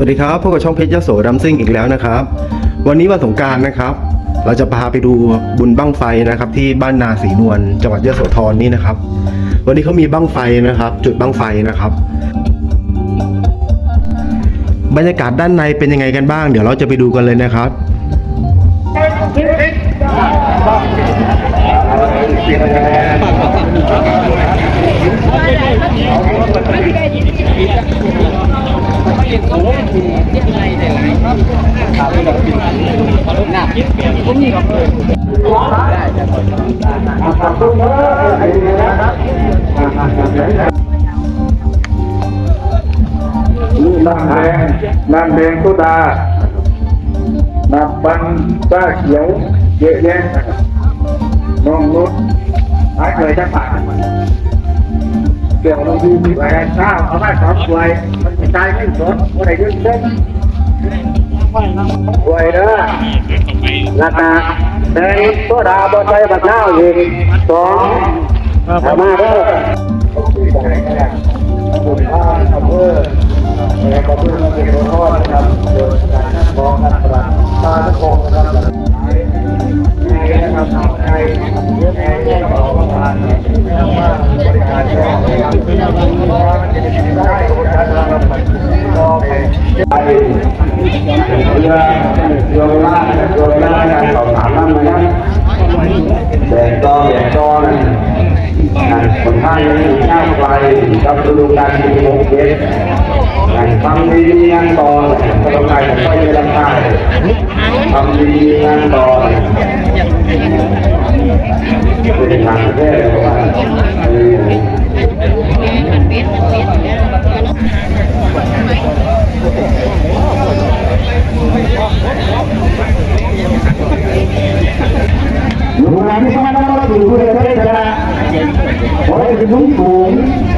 สวัสดีครับพบกับช่องเพชรยโสดัมซิ่งอีกแล้วนะครับ วันนี้วันสงการนะครับ เราจะพาไปดูบุญบั้งไฟนะครับ ที่บ้านนาศรีนวลจังหวัดยโสธรนี่นะครับ วันนี้เขามีบั้งไฟนะครับ จุดบั้งไฟนะครับ บรรยากาศด้านในเป็นยังไงกันบ้าง เดี๋ยวเราจะไปดูกันเลยนะครับ น้ำแดงน้ำแดงโซดาน้ำปันจ้าเขียวเยอะแยะน้องนุชหายเคยจะผ่านเกี่ยวลงดูมีแหวนข้าวเอาไว้สองถ้วยมันกระจไม่สดว่าไหนยืนเส้น ถ้วยเด้อราคาแดงโซดาบนใบบักน้าวอีกสองเอามาเด้อบุญท่าอำเภอแล้วก็เพื่อนเรเป็นคนทอดนะครับโดยการนั่งมองกัน ดูกาลที่โมงเย็นทำดีงานต่อก็ต้องการค่อยๆรับได้ทำดีงานต่อเป็นทางประเทศว่าอยู่ไหนที่มันต้องมาอยู่ด้วยกันนะโอ้ยเป็นมุ้งสูงลุกมาตลาดลุกอะไรไปเรื่อยๆบอกไม่ได้หรอกเฮ้ยเฮ้ยขอตรวจเลยว่าที่นั่นตรงดูสามสอง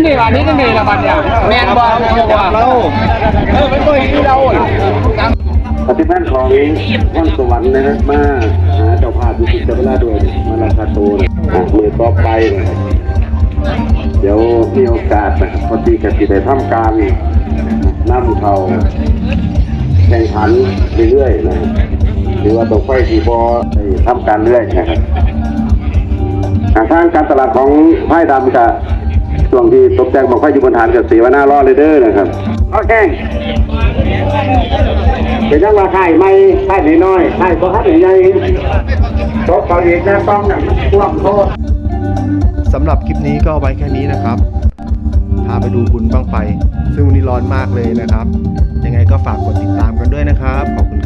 นดีกว่านี้ก็ดีละบัดเนี่ยแมนบอลเราเออไม่เคยกินเราอะปฏิบัติของว่านสวรรค์นะครับมาหาเจ้าภาพอยู่ที่เจ้าเวลาด้วยมาราคาโตนะมือต่อไปเดี๋ยวมีโอกาสนะครับพอดีกับที่ได้ทำการนั่เขาแข่งขันเรื่อยๆนะหรือว่าตกไฟสีบอทำการเรื่อยนะครับทางทางการตลาดของไพ่ดำกับ ช่วงที่ตกแต่งบอกไฟอยู่บนฐานกับสีวนาล้อเลยเด้อนะครับโอเคเป็นยังว่าไข่ไม่ไข่น้อยไข่ก็ไข่ใหญ่ตกเขาอีกนะต้องนะท่วมโทษสำหรับคลิปนี้ก็เอาไว้แค่นี้นะครับพาไปดูบุญบั้งไฟ ซึ่งวันนี้ร้อนมากเลยนะครับ ยังไงก็ฝากกดติดตามกันด้วยนะครับ ขอบคุณ